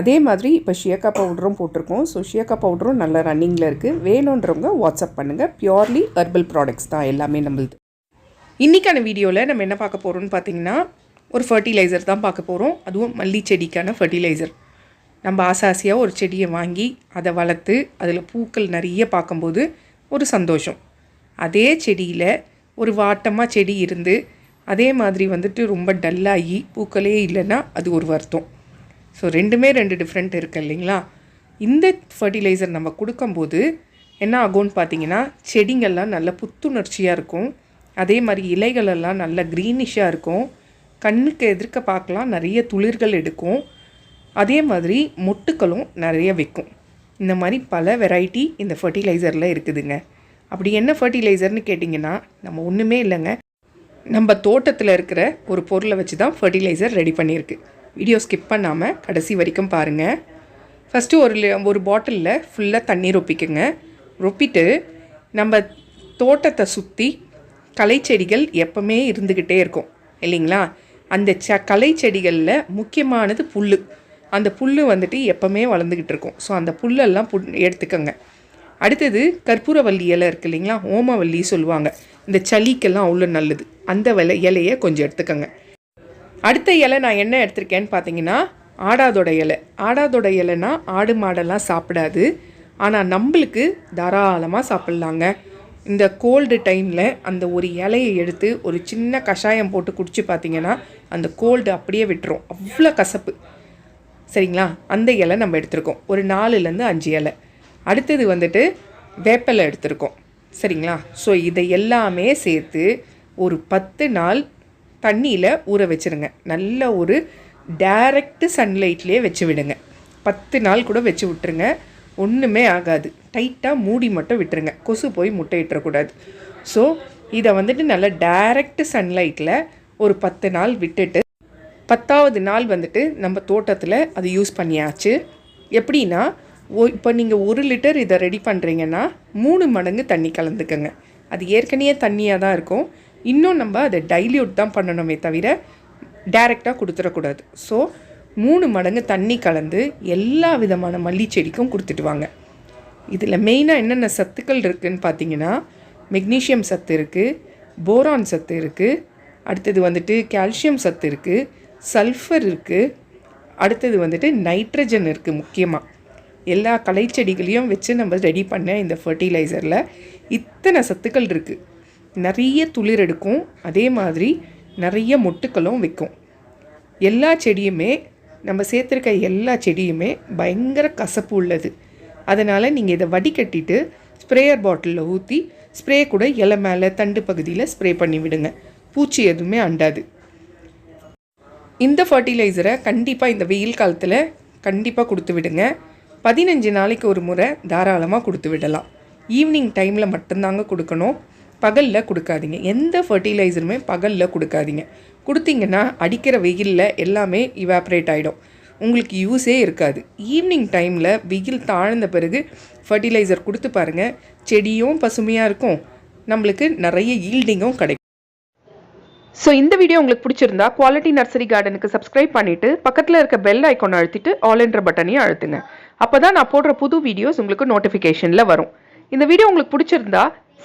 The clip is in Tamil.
அதே மாதிரி இப்போ ஷியக்கா பவுடரும் போட்டிருக்கோம். ஸோ ஷியக்கா பவுடரும் நல்ல ரன்னிங்கில் இருக்குது வேணுன்றவங்க வாட்ஸ்அப் பண்ணுங்கள் பியோர்லி ஹெர்பல் ப்ராடக்ட்ஸ் தான் எல்லாமே நம்மளுது. இன்றைக்கான வீடியோவில் நம்ம என்ன பார்க்க போகிறோம்னு பார்த்தீங்கன்னா ஒரு ஃபர்டிலைசர் தான் பார்க்க போகிறோம் அதுவும் மல்லி செடிக்கான ஃபர்டிலைசர் நம்ம ஆசை ஆசையாக ஒரு செடியை வாங்கி அதை வளர்த்து அதில் பூக்கள் நிறைய பார்க்கும்போது ஒரு சந்தோஷம். அதே செடியில் ஒரு வாட்டமாக செடி இருந்து அதே மாதிரி வந்துட்டு ரொம்ப டல்லாகி பூக்களே இல்லைன்னா அது ஒரு வருத்தம். ஸோ ரெண்டுமே ரெண்டு டிஃப்ரெண்ட் இருக்குது இல்லைங்களா? இந்த ஃபர்டிலைசர் நம்ம கொடுக்கும்போது என்ன ஆகும்னு பார்த்தீங்கன்னா செடிங்கள்லாம் நல்ல புத்துணர்ச்சியாக இருக்கும். அதே மாதிரி இலைகளெல்லாம் நல்ல க்ரீனிஷாக இருக்கும். கண்ணுக்கு எதிர்க்க பார்க்கலாம் நிறைய துளிர்கள் எடுக்கும். அதே மாதிரி மொட்டுக்களும் நிறைய வைக்கும். இந்த மாதிரி பல வெரைட்டி இந்த ஃபர்டிலைசரில் இருக்குதுங்க. அப்படி என்ன ஃபர்டிலைசர்னு கேட்டிங்கன்னா நம்ம ஒன்றுமே இல்லைங்க. நம்ம தோட்டத்தில் இருக்கிற ஒரு பொருளை வச்சு தான் ஃபர்டிலைசர் ரெடி பண்ணியிருக்கு. வீடியோ ஸ்கிப் பண்ணாமல் கடைசி வரைக்கும் பாருங்கள் ஃபஸ்ட்டு ஒரு லி- ஒரு பாட்டிலில் ஃபுல்லாக தண்ணி ஒப்பிக்குங்க ரொப்பிட்டு நம்ம தோட்டத்தை சுற்றி களை செடிகள் எப்பவுமே இருந்துக்கிட்டே இருக்கும். இல்லைங்களா? அந்த ச களை செடிகளில் முக்கியமானது புல் அந்த புல் வந்துட்டு எப்பவுமே வளர்ந்துக்கிட்டு இருக்கும். ஸோ அந்த புல்லெல்லாம் பு எடுத்துக்கோங்க. அடுத்தது கற்பூரவல்லி இலை இருக்கு இல்லைங்களா? ஓமவல்லி சொல்லுவாங்க. இந்த சளிக்கெல்லாம் அவ்வளோ நல்லது. அந்த விலை இலையை கொஞ்சம் எடுத்துக்கோங்க. அடுத்த இலை நான் என்ன எடுத்திருக்கேன்னு பார்த்தீங்கன்னா ஆடாதோட இலை. ஆடாதோட இலைனா ஆடு மாடெல்லாம் சாப்பிடாது. ஆனால் நம்மளுக்கு தாராளமாக சாப்பிட்லாங்க. இந்த கோல்டு டைமில் அந்த ஒரு இலையை எடுத்து ஒரு சின்ன கஷாயம் போட்டு குடிச்சு பார்த்தீங்கன்னா அந்த கோல்டு அப்படியே விட்டுரும். அவ்வளோ கசப்பு. சரிங்களா? அந்த இலை நம்ம எடுத்திருக்கோம். ஒரு நாலுலேருந்து அஞ்சு இலை. அடுத்தது வந்துட்டு வேப்பலை எடுத்திருக்கோம். சரிங்களா? ஸோ இதை எல்லாமே சேர்த்து ஒரு பத்து நாள் தண்ணியில் ஊற வச்சிருங்க. நல்ல ஒரு டைரக்ட் சன்லைட்லேயே வச்சு விடுங்க. பத்து நாள் கூட வச்சு விட்டுருங்க. ஒன்றுமே ஆகாது. டைட்டாக மூடி மட்டும் விட்டுருங்க. கொசு போய் முட்டை இட்டுறக்கூடாது. ஸோ இதை வந்துட்டு நல்லா டைரக்ட் சன்லைட்டில் ஒரு பத்து நாள் விட்டுட்டு பத்தாவது நாள் வந்துட்டு நம்ம தோட்டத்தில் அது யூஸ் பண்ணியாச்சு. எப்படின்னா ஓ இப்போ நீங்கள் ஒரு லிட்டர் இதை ரெடி பண்ணுறீங்கன்னா மூணு மடங்கு தண்ணி கலந்துக்கங்க. அது ஏற்கனவே தண்ணியாக தான் இருக்கும். இன்னும் நம்ம அதை டைல்யூட் தான் பண்ணணுமே தவிர டைரெக்டாக கொடுத்துடக்கூடாது. ஸோ மூணு மடங்கு தண்ணி கலந்து எல்லா விதமான மல்லி செடிக்கும் கொடுத்துட்டு வாங்க. இதில் மெயினாக என்னென்ன சத்துக்கள் இருக்குதுன்னு பார்த்தீங்கன்னா மெக்னீஷியம் சத்து இருக்குது போரான் சத்து இருக்குது அடுத்தது வந்துட்டு கால்சியம் சத்து இருக்குது சல்ஃபர் இருக்குது அடுத்தது வந்துட்டு நைட்ரஜன் இருக்குது முக்கியமாக எல்லா களைச்செடிகளையும் வச்சு நம்ம ரெடி பண்ண இந்த ஃபர்டிலைசரில் இத்தனை சத்துக்கள் இருக்குது நிறைய துளிர் எடுக்கும். அதே மாதிரி நிறைய மொட்டுக்களும் வைக்கும். எல்லா செடியுமே நம்ம சேர்த்துருக்க எல்லா செடியுமே பயங்கர கசப்பு உள்ளது. அதனால் நீங்கள் இதை வடிகட்டிட்டு ஸ்ப்ரேயர் பாட்டிலில் ஊற்றி ஸ்ப்ரே கூட இலை மேலே தண்டு பகுதியில் ஸ்ப்ரே பண்ணி விடுங்க. பூச்சி எதுவுமே அண்டாது. இந்த ஃபர்டிலைசரை கண்டிப்பாக இந்த வெயில் காலத்தில் கண்டிப்பாக கொடுத்து விடுங்க. பதினஞ்சு நாளைக்கு ஒரு முறை தாராளமாக கொடுத்து விடலாம். ஈவினிங் டைமில் மட்டும்தாங்க கொடுக்கணும். பகலில் கொடுக்காதீங்க. எந்த ஃபர்டிலைசருமே பகலில் கொடுக்காதீங்க. கொடுத்தீங்கன்னா அடிக்கிற வெயிலில் எல்லாமே இவாப்ரேட் ஆகிடும் உங்களுக்கு யூஸே இருக்காது. ஈவினிங் டைமில் வெயில் தாழ்ந்த பிறகு ஃபர்டிலைசர் கொடுத்து பாருங்கள் செடியும் பசுமையாக இருக்கும். நம்மளுக்கு நிறைய ஈல்டிங்கும் கிடைக்கும். ஸோ இந்த வீடியோ உங்களுக்கு பிடிச்சிருந்தா குவாலிட்டி நர்சரி கார்டனுக்கு சப்ஸ்கிரைப் பண்ணிவிட்டு பக்கத்தில் இருக்க பெல் ஐக்கோனை அழுத்திட்டு ஆல் என்ற பட்டனையும் அழுத்துங்க. அப்போ தான் நான் போடுற புது வீடியோஸ் உங்களுக்கு நோட்டிஃபிகேஷனில் வரும். இந்த வீடியோ உங்களுக்கு பிடிச்சிருந்தா